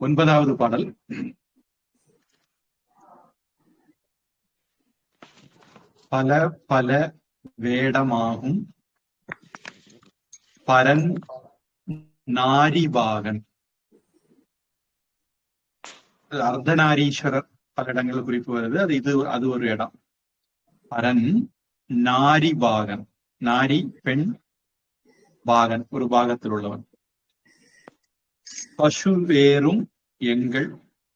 ஒன்பதாவது பாடல். பல பல வேடமாகும் பரன் நாரிபாகன் அர்த்தநாரீஸ்வரர் பல இடங்கள்ல குறிப்பு வருது. அது இது அது ஒரு இடம். பரன் நாரிபாகன் நாரி பெண் பாகன் ஒரு பாகத்தில் உள்ளவன். பசு வேறும் எங்கள்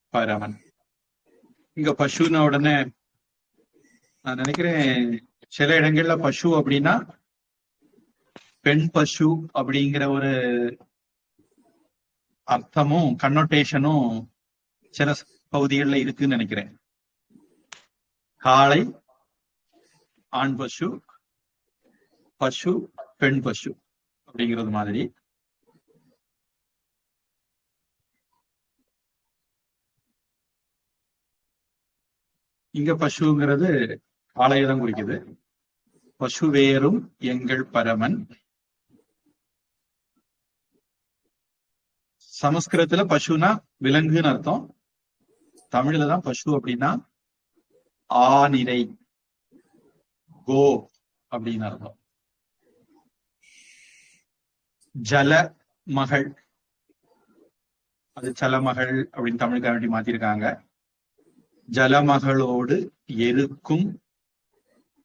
பரவன் இங்க பசுன உடனே நான் நினைக்கிறேன் சில இடங்கள்ல பசு அப்படின்னா பெண் பசு அப்படிங்கிற ஒரு அர்த்தமும் கன்னோட்டேஷனும் சில பகுதிகளில் இருக்குன்னு நினைக்கிறேன். காளை ஆண் பசு பசு பெண் பசு அப்படிங்கிறது மாதிரி. இங்க பசுங்கிறது காளையை குறிக்குது. பசு வேறும் எங்கள் பரமன். சமஸ்கிருதத்துல பசுனா விலங்குன்னு அர்த்தம். தமிழ்ல தான் பசு அப்படின்னா ஆநிரை கோ அப்படின்னு அர்த்தம். ஜல மகள் அது சலமகள் அப்படின்னு தமிழுக்கு வேண்டி மாத்திருக்காங்க. ஜலமகளோடு எருக்கும்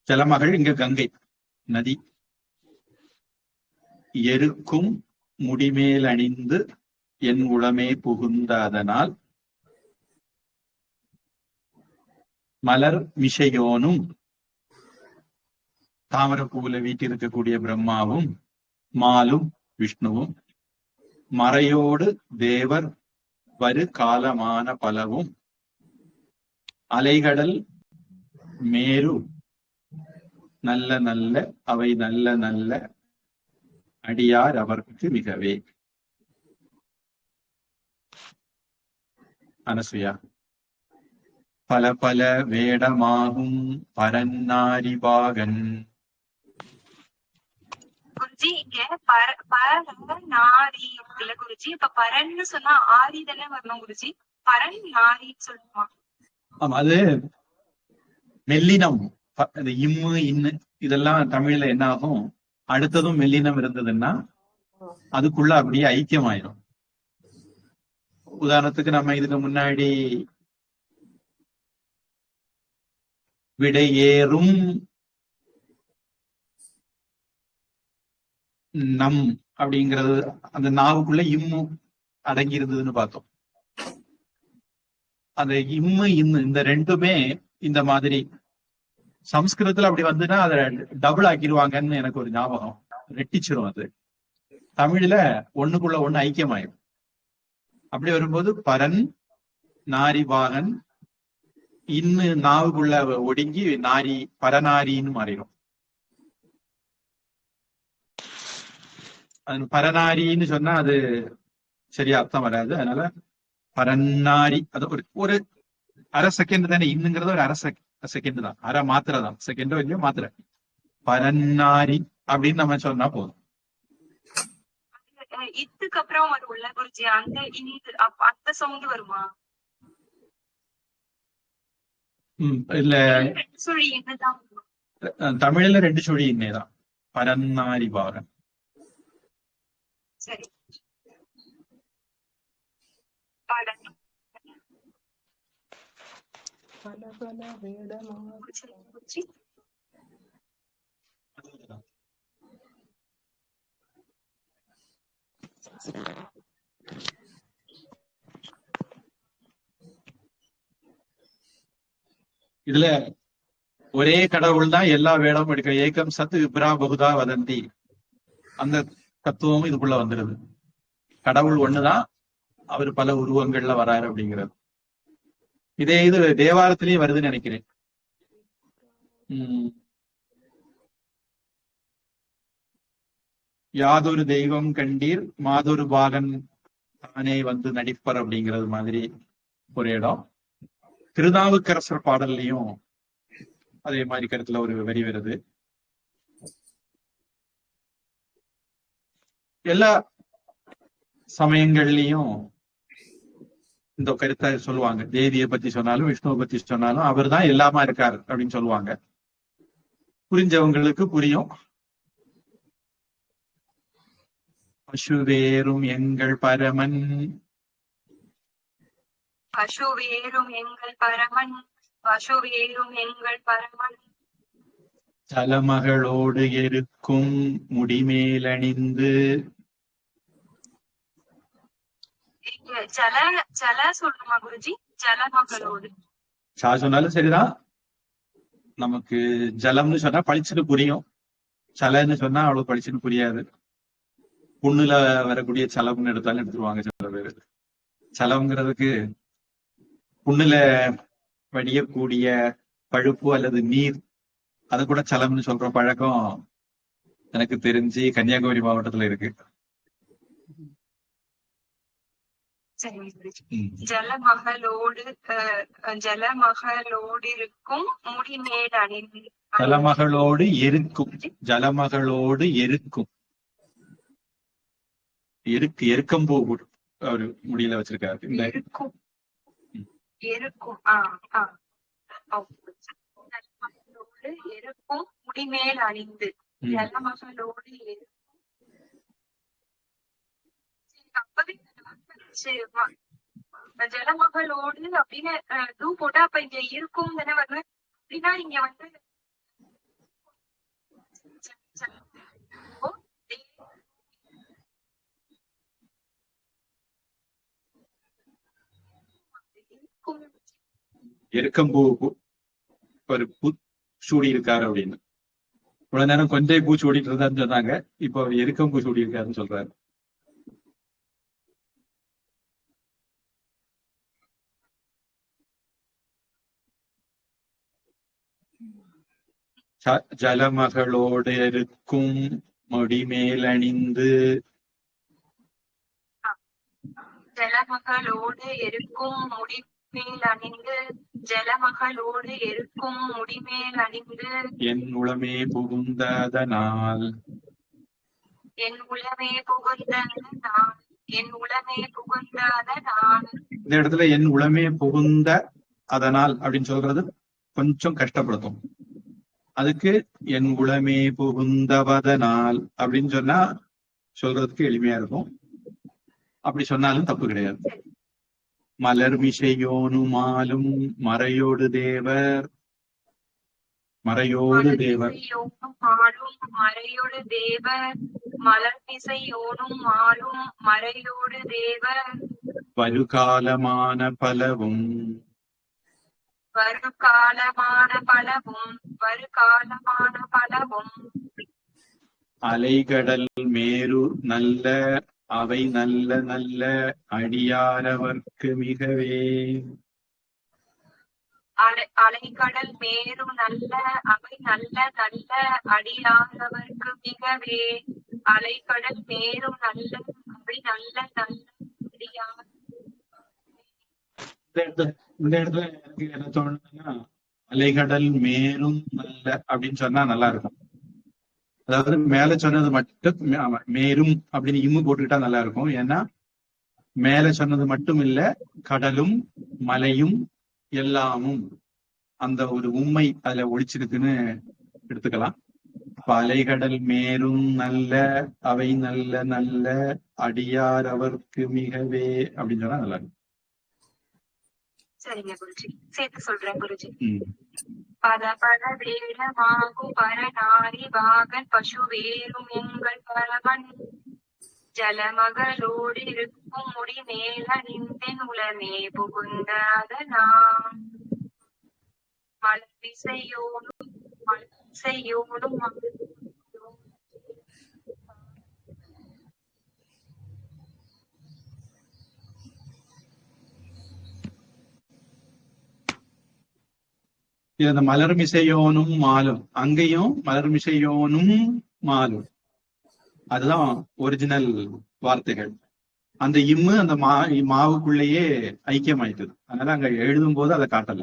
ஜலமகள் இங்க கங்கை நதி. எருக்கும் முடிமேல் அணிந்து என் உளமே புகுந்த அதனால் மலர் மிஷையோனும் தாமரப்பூல வீட்டிருக்கக்கூடிய பிரம்மாவும் மாலும் விஷ்ணுவும் மறையோடு தேவர் வரு காலமான பலவும் அலைகடல் மேரு நல்ல நல்ல அவை நல்ல நல்ல அடியார் அவர்க்கு மிகவே. அனசுயா. பல பல வேடமாகும் பரநாரிபாகன் குருஜி இங்க பர பரநாரி இருக்குல்ல குருஜி? இப்ப பரன்னு சொன்னா ஆரி தானே வரணும் குருஜி? பரன் நாரின்னு சொல்லுமா ஆமா அது மெல்லினம். இந்த இம்மு இன்னு இதெல்லாம் தமிழ்ல என்ன ஆகும் அடுத்ததும் மெல்லினம் இருந்ததுன்னா அதுக்குள்ள அப்படியே ஐக்கியம் ஆயிரும் உதாரணத்துக்கு நம்ம இதுக்கு முன்னாடி விடையேறும் நம் அப்படிங்கிறது அந்த நாவுக்குள்ள இம்மு அடங்கி இருந்ததுன்னு பார்த்தோம். அந்த இம்மு இன்னு இந்த ரெண்டுமே இந்த மாதிரி சம்ஸ்கிருதத்துல அப்படி வந்துன்னா அதை டபுள் ஆக்கிடுவாங்கன்னு எனக்கு ஒரு ஞாபகம். ரெட்டிச்சிரும் அது. தமிழ்ல ஒண்ணுக்குள்ள ஒண்ணு ஐக்கியமாயிரும். அப்படி வரும்போது பரன் நாரிபாகன் இன்னு நாவுக்குள்ள ஒடுங்கி நாரி பரநாரின்னு மாறிடும் அது பரநாரின்னு சொன்னா அது சரியா அர்த்தம் வராது. அதனால பரநாரி அது ஒரு ஒரு அரை செகண்ட் தானே இன்னுங்கிறது ஒரு அரை செகண்ட் தான். அரை மாத்திரை தான். செகண்டோ இல்லையோ மாத்திரை. பரநாரி அப்படின்னு நம்ம சொன்னா போதும். அஹ் இத்துக்கு அப்புறம் வரும்ல குருஜி அந்த அந்த சவுண்ட் வருமா? இல்ல. தமிழ்ல ரெண்டு சுழி இன்னேதான் பரநாரி பாகன் சரி பரன் பல பல இதுல ஒரே கடவுள் தான் எல்லா வேடமும் எடுக்க ஏகம் சத்து விப்ரா பகுதா வதந்தி. அந்த தத்துவமும் இதுக்குள்ள வந்துருது. கடவுள் ஒண்ணுதான் அவர் பல உருவங்கள்ல வராரு அப்படிங்கிறது. இதே இது தேவாரத்திலயும் வருதுன்னு நினைக்கிறேன். உம் யாதொரு தெய்வம் கண்டீர் மாதொரு பாகன் தானே வந்து நடிப்பர் அப்படிங்கிறது மாதிரி ஒரு இடம். திருநாவுக்கரசர் பாடல்லையும் அதே மாதிரி கருத்துல ஒரு வரி வருது. எல்லா சமயங்கள்லயும் இந்த கருத்தை சொல்லுவாங்க. தேவியை பத்தி சொன்னாலும் விஷ்ணுவை பத்தி சொன்னாலும் அவர் தான் எல்லாமா இருக்காரு அப்படின்னு சொல்லுவாங்க. புரிஞ்சவங்களுக்கு புரியும். பசுவேரும் எங்கள் பரமன். பசு வேறும் எங்கள் பரமன். பசு வேறும் எங்கள் பரமன். தலமகளோடு இருக்கும் முடிமேலணிந்து இங்க ஜல ஜல சொல்லணுமா குருஜி? சொன்னாலும் சரிதான். நமக்கு ஜலம்னு சொன்னா பளிச்சுன்னு புரியும். சலன்னு சொன்னா அவ்வளவு பளிச்சுன்னு புரியாது. புண்ணுல வரக்கூடிய சலம்னு எடுத்தாலும் எடுத்துருவாங்க சில பேர். சலம்ங்கிறதுக்கு புண்ணுல வடியக்கூடிய பழுப்பு அல்லது நீர் அது கூட சலம்னு சொல்ற பழக்கம் எனக்கு தெரிஞ்சு கன்னியாகுமரி மாவட்டத்துல இருக்கு சரிங்க குருஜி ம். ஜலமகளோடு அஹ், ஜலமகளோடு இருக்கும் முடிமேல் அணிந்து ஜலமகளோடு எருக்கும் ஜலமகளோடு எருக்கும். எருக்கு எருக்கம்பூ ஒரு முடியல வச்சிருக்காரு. இந்த இருக்கும். இருக்கும் இருக்கும் முடிமேல் அணிந்து ஜலமகளோடு இருக்கும் சரி, அப்பவே சரி, வா. ஜலமகளோடு அப்படின்னு டூ போட்டா அப்ப இங்க இருக்கும் தானே வருவேன் அப்படின்னா இங்க வந்து எருக்கம்பூ ஒரு பூ சூடி இருக்காரு அப்படின்னு இவ்வளவு நேரம் கொஞ்சம் பூ சூடிட்டு இருந்தாருன்னு சொன்னாங்க இப்போ அவர் எருக்கம்பூ சூடி இருக்காருன்னு சொல்றாரு ச- ஜலமகளோடு இருக்கும் முடிமேலணிந்து ஜலமகளோடு இருக்கும் முடிமேல் அணிந்து ஜலமகளோடு இருக்கும் முடிமேல் அணிந்து என் உளமே புகுந்ததனால். என் உளமே புகுந்த நான் என் உளமே புகுந்தாத நான் இந்த இடத்துல என் உளமே புகுந்த அதனால் அப்படின்னு சொல்றது கொஞ்சம் கஷ்டப்படுத்தும். அதுக்கு என் உளமே புகுந்தவதனால் அப்படின்னு சொன்னா சொல்றதுக்கு எளிமையா இருக்கும். அப்படி சொன்னாலும் தப்பு கிடையாது. மலர் மிசையோனுமாலும் மறையோடு தேவர். மறையோடு தேவர். மறையோடு தேவர். மலர்மிசையோனும் மாலும் மறையோடு தேவர். வருகாலமான பலவும் வருகாலமான பலவும் வருகாலமான பலவும் அலைகடல் மேரு நல்ல அவை நல்ல நல்ல அடியாரவர்க்கு மிகவே. அலை அலைக்கடல் மேரும் நல்ல அவை நல்ல நல்ல அடியானவர்க்கு மிகவே. அலைக்கடல் மேரும் நல்ல அவை நல்ல நல்ல அடியார் இந்த இடத்துல இந்த இடத்துல எனக்கு என்ன தோணுதுன்னா அலைகடல் மேலும் நல்ல அப்படின்னு சொன்னா நல்லா இருக்கும். அதாவது மேல சொன்னது மட்டும் மேரும் அப்படின்னு இம்மு போட்டுக்கிட்டா நல்லா இருக்கும். ஏன்னா மேல சொன்னது மட்டும் இல்ல கடலும் மலையும் எல்லாமும் அந்த ஒரு உண்மை அதுல ஒழிச்சிருக்குன்னு எடுத்துக்கலாம். அப்ப அலைகடல் மேரும் நல்ல அவை நல்ல நல்ல அடியார் அவர்க்கு மிகவே அப்படின்னு சொன்னா நல்லா இருக்கும். சரிங்க குருஜி சேர்த்து சொல்றேன் குருஜி. பல பல வேடமாகும் பரநாரி பாகன் பசு வேறும் எங்கள் பரமன். ஜலமகளோடு இருக்கும் முடி மேல நின்றன் உளமே புகுந்த அதனாம் மலர்விசையோடும் மலர்விசையோடும் இது அந்த மலர்மிசையோனும் மாலும். அங்கேயும் மலர்மிசையோனும் மாலும். அதுதான் ஒரிஜினல் வார்த்தைகள். அந்த இம்மு அந்த மா மாவுக்குள்ளேயே ஐக்கியமாயிட்டது. அதனால அங்க எழுதும் போது அதை காட்டல.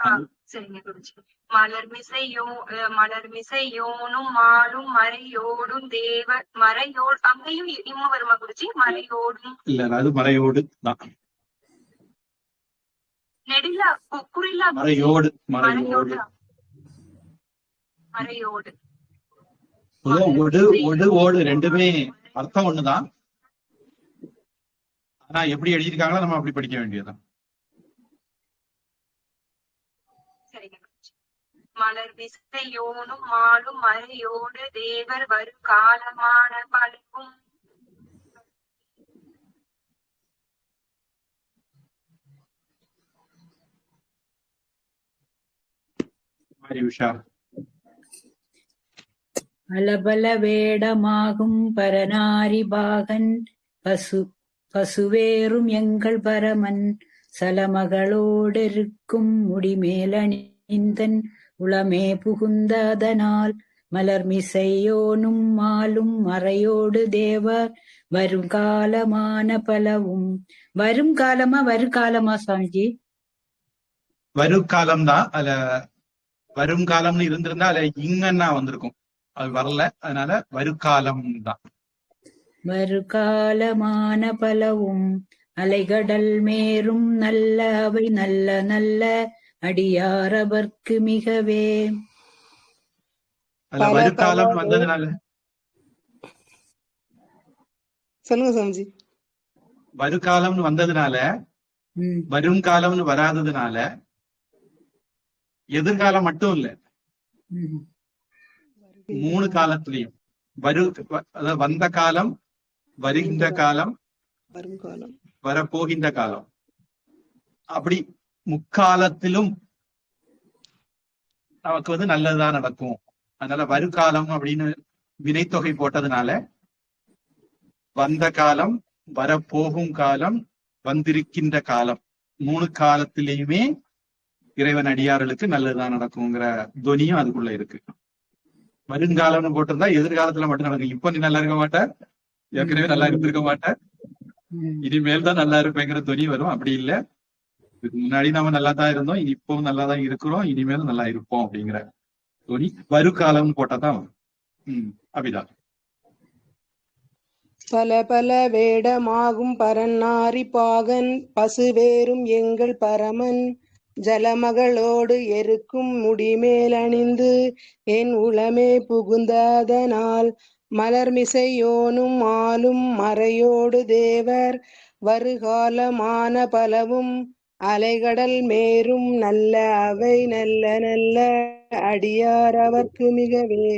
ஆ, சரிங்க குருஜி. மலர் மிசையோ அஹ் மலர் மிசையோனும் மாலும் மறையோடும் தேவ மறையோடு அங்கேயும் இம்ம வருமா குருஜி? மறையோடும். இல்ல அது மறையோடு தான். நெடிலா கு- குறிலா குருஜி. மறையோடு. மறையோடு. மறையோடு. ஒடு ஒடு ஓடு ரெண்டுமே அர்த்தம் ஒண்ணுதான். ஆனா எப்படி எழுதியிருக்காங்களோ நம்ம அப்படி படிக்க வேண்டியதுதான். மலர் விசையோனும் மாலும் மறையோடு தேவர் வரும் காலமான பலவும் மாதிரி உஷா. அலபல வேடமாகும் பரநாரி பாகன். பசு பசுவேறும் எங்கள் பரமன். சலமகளோடெருக்கும் முடிமேலணிந்தன் உளமே புகுந்ததனால் மலர்மிசையோனும் மாலும் மறையோடு தேவர். வருங்காலமான பலவும். வரும் காலமா வருங்காலமா சுவாமிஜி வரும் தான் அதுல வரும் காலம்னு இருந்திருந்தா அதுல இங்கன்னா வந்திருக்கும். அது வரல. அதனால வருக்காலம் தான் வருகாலமான பலவும் அலைகடல் மேரும் நல்ல அவை நல்ல நல்ல அடியாரவர்க்கு மிகவே. பல வந்ததுனால. சொல்லுங்க சுவாமிஜி. வருகாலம்னு வந்ததுனால ம், வரும் காலம்னு வராததுனால எதிர்காலம் மட்டும் இல்ல. மூணு காலத்திலையும். வரு அதாவது வந்த காலம் வருகின்ற காலம் வரப்போகின்ற காலம். அப்படி முக்காலத்திலும் நமக்கு வந்து நல்லதுதான் நடக்கும். அதனால வருகாலம் அப்படின்னு வினைத்தொகை போட்டதுனால வந்த காலம் வரப்போகும் காலம் வந்திருக்கின்ற காலம். மூணு காலத்திலையுமே இறைவன் அடியார்களுக்கு நல்லதுதான் நடக்குங்கிற துனியும் அதுக்குள்ள இருக்கு. வருங்காலம்னு போட்டிருந்தா எதிர்காலத்துல மட்டும் நடக்கும். இப்ப நீ நல்லா இருக்க மாட்ட. ஏற்கனவே நல்லா இருந்திருக்க மாட்ட. இனிமேல் தான் நல்லா இருப்பேங்கிற துணி வரும். அப்படி இல்ல. முன்னாடி நம்ம நல்லா தான் இருந்தோம். இனி இப்பவும் நல்லா தான் இருக்கிறோம். இனிமேலும் நல்லா இருப்போம் அப்படிங்கிற துணி வருகாலம்னு போட்டாதான் வரும். ம். அப்படிதான். பல பல வேடமாகும் பரநாரி பாகன். பசுவேறும் எங்கள் பரமன். ஜலமகளோடு எருக்கும் முடிமேல் அணிந்து என் உளமே புகுந்ததனால் மலர்மிசையோனும் ஆளும் மறையோடு தேவர் வருகாலமான பலவும் அலைகடல் மேரும் நல்ல அவை நல்ல நல்ல அடியார் அவர்க்கு மிகவே.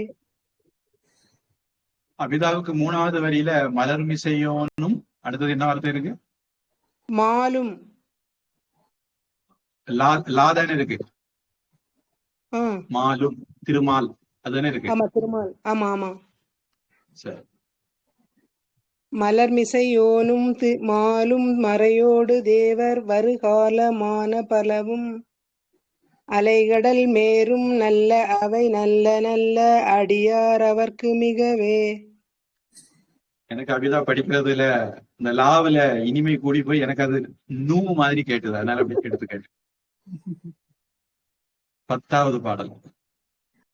அபிதாவுக்கு மூணாவது வரியில மலர் மிசையோனும் அடுத்தது என்ன வார்த்தை இருக்கு? மாலும். லாதானே இருக்கு? மாலும் திருமால் அதுதானே இருக்கு? ஆமா திருமால். ஆமா ஆமா. சரி. மலர்மிசையோனும் தி- மாலும் மறையோடு தேவர் வருகாலமான பலவும் அலைகடல் மேரும் நல்ல அவை நல்ல நல்ல அடியார் அவர்க்கு மிகவே. எனக்கு அபிதா படிக்கிறதுல இந்த லாவுல இனிமை கூடி போய் எனக்கு அது நூ மாதிரி கேட்டுது. அதனால அப்படி எடுத்து கேட்டு பத்தாவது பாடல்.